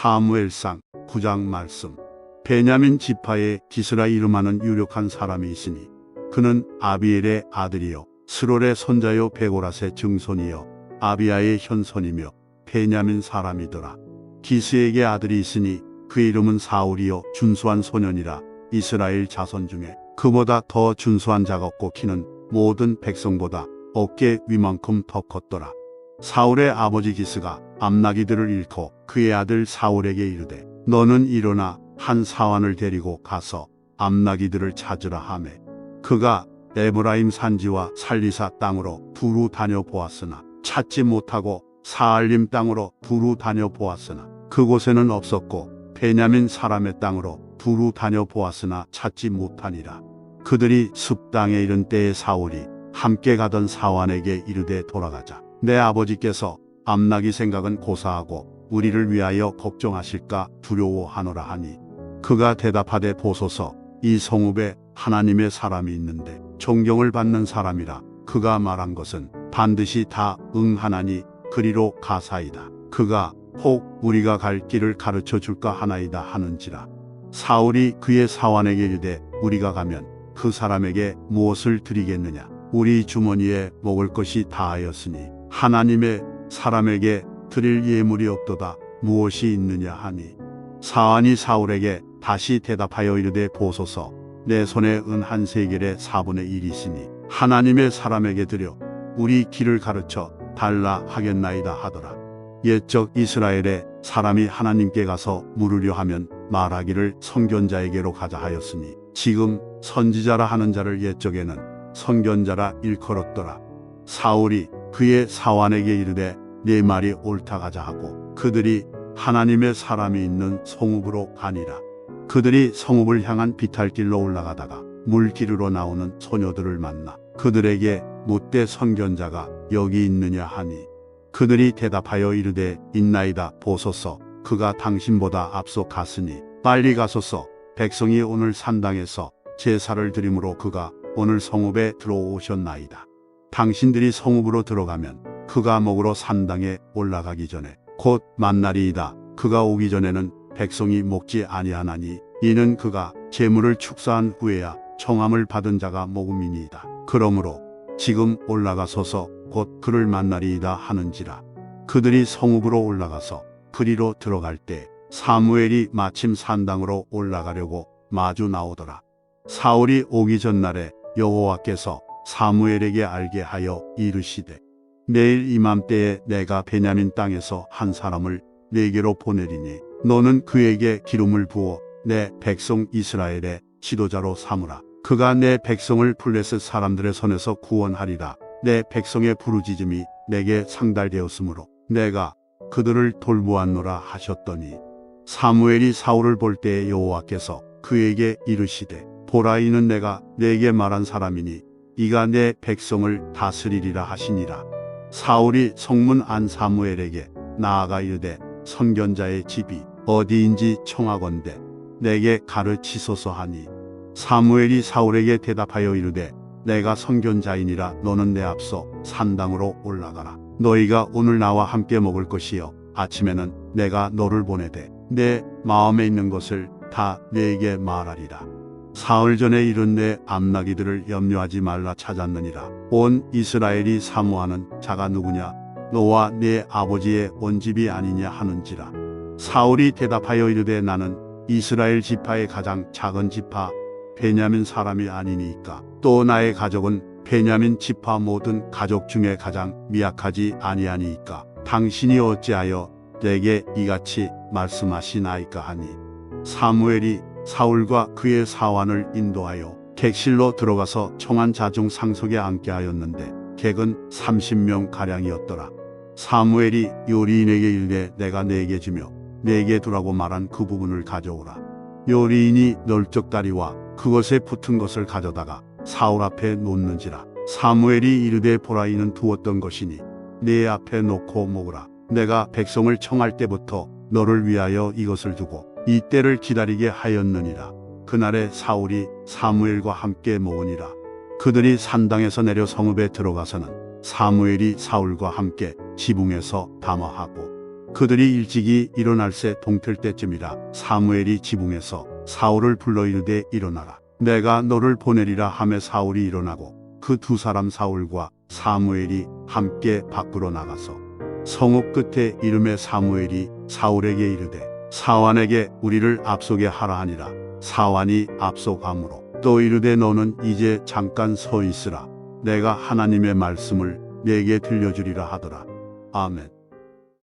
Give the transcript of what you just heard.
사무엘상 9장 말씀. 베냐민 지파에 기스라 이름하는 유력한 사람이 있으니 그는 아비엘의 아들이요 스롤의 손자요 베고라스의 증손이요 아비아의 현손이며 베냐민 사람이더라. 기스에게 아들이 있으니 그의 이름은 사울이요 준수한 소년이라 이스라엘 자손 중에 그보다 더 준수한 자가 없고 키는 모든 백성보다 어깨 위만큼 더 컸더라. 사울의 아버지 기스가 암나기들을 잃고 그의 아들 사울에게 이르되 너는 일어나 한 사환을 데리고 가서 암나기들을 찾으라 하매. 그가 에브라임 산지와 살리사 땅으로 두루 다녀보았으나 찾지 못하고 사알림 땅으로 두루 다녀보았으나 그곳에는 없었고 베냐민 사람의 땅으로 두루 다녀보았으나 찾지 못하니라. 그들이 습 땅에 이른 때에 사울이 함께 가던 사환에게 이르되 돌아가자 내 아버지께서 암나기 생각은 고사하고 우리를 위하여 걱정하실까 두려워하노라 하니 그가 대답하되 보소서 이 성읍에 하나님의 사람이 있는데 존경을 받는 사람이라 그가 말한 것은 반드시 다 응하나니 그리로 가사이다. 그가 혹 우리가 갈 길을 가르쳐 줄까 하나이다 하는지라. 사울이 그의 사환에게 이르되 우리가 가면 그 사람에게 무엇을 드리겠느냐? 우리 주머니에 먹을 것이 다하였으니 하나님의 사람에게 드릴 예물이 없도다. 무엇이 있느냐 하니 사안이 사울에게 다시 대답하여 이르되 보소서. 내 손에 은 한 세겔의 4분의 1이시니 하나님의 사람에게 드려. 우리 길을 가르쳐 달라 하겠나이다 하더라. 옛적 이스라엘의 사람이 하나님께 가서 물으려 하면 말하기를 선견자에게로 가자 하였으니 지금 선지자라 하는 자를 옛적에는 선견자라 일컬었더라. 사울이 그의 사환에게 이르되 네 말이 옳다 가자 하고 그들이 하나님의 사람이 있는 성읍으로 가니라. 그들이 성읍을 향한 비탈길로 올라가다가 물길으로 나오는 소녀들을 만나 그들에게 묻되 선견자가 여기 있느냐 하니 그들이 대답하여 이르되 있나이다 보소서 그가 당신보다 앞서 갔으니 빨리 가소서 백성이 오늘 산당에서 제사를 드림으로 그가 오늘 성읍에 들어오셨나이다. 당신들이 성읍으로 들어가면 그가 먹으러 산당에 올라가기 전에 곧 만날이이다. 그가 오기 전에는 백성이 먹지 아니하나니 이는 그가 재물을 축사한 후에야 청함을 받은 자가 먹음이니이다. 그러므로 지금 올라가소서 곧 그를 만나리이다 하는지라. 그들이 성읍으로 올라가서 그리로 들어갈 때 사무엘이 마침 산당으로 올라가려고 마주 나오더라. 사울이 오기 전날에 여호와께서 사무엘에게 알게 하여 이르시되 내일 이맘때에 내가 베냐민 땅에서 한 사람을 내게로 보내리니 너는 그에게 기름을 부어 내 백성 이스라엘의 지도자로 삼으라. 그가 내 백성을 블레셋 사람들의 손에서 구원하리라. 내 백성의 부르짖음이 내게 상달되었으므로 내가 그들을 돌보았노라 하셨더니 사무엘이 사울을 볼 때에 여호와께서 그에게 이르시되 보라 이는 내가 내게 말한 사람이니 이가 내 백성을 다스리리라 하시니라. 사울이 성문 안 사무엘에게 나아가 이르되 선견자의 집이 어디인지 청하건대 내게 가르치소서 하니 사무엘이 사울에게 대답하여 이르되 내가 선견자이니라. 너는 내 앞서 산당으로 올라가라. 너희가 오늘 나와 함께 먹을 것이요 아침에는 내가 너를 보내되 내 마음에 있는 것을 다 내게 말하리라 사흘 전에 이른 내 암나기들을 염려하지 말라 찾았느니라. 온 이스라엘이 사모하는 자가 누구냐? 너와 네 아버지의 원집이 아니냐 하는지라. 사울이 대답하여 이르되 나는 이스라엘 지파의 가장 작은 지파 베냐민 사람이 아니니까. 또 나의 가족은 베냐민 지파 모든 가족 중에 가장 미약하지 아니하니까. 당신이 어찌하여 내게 이같이 말씀하시나이까 하니 사무엘이 사울과 그의 사환을 인도하여 객실로 들어가서 청한 자중 상석에 앉게 하였는데 객은 30명 가량이었더라. 사무엘이 요리인에게 이르되 내가 네게 주며 네게 두라고 말한 그 부분을 가져오라. 요리인이 널쩍다리와 그것에 붙은 것을 가져다가 사울 앞에 놓는지라. 사무엘이 이르되 보라 이는 두었던 것이니 네 앞에 놓고 먹으라. 내가 백성을 청할 때부터 너를 위하여 이것을 두고 이때를 기다리게 하였느니라. 그날에 사울이 사무엘과 함께 모으니라. 그들이 산당에서 내려 성읍에 들어가서는 사무엘이 사울과 함께 지붕에서 담화하고 그들이 일찍이 일어날 새 동틀 때쯤이라 사무엘이 지붕에서 사울을 불러 이르되 일어나라 내가 너를 보내리라 하매 사울이 일어나고 그 두 사람 사울과 사무엘이 함께 밖으로 나가서 성읍 끝에 이름의 사무엘이 사울에게 이르되 사완에게 우리를 앞서게 하라 하니라. 사완이 앞서가므로 또 이르되 너는 이제 잠깐 서 있으라. 내가 하나님의 말씀을 내게 들려주리라 하더라. 아멘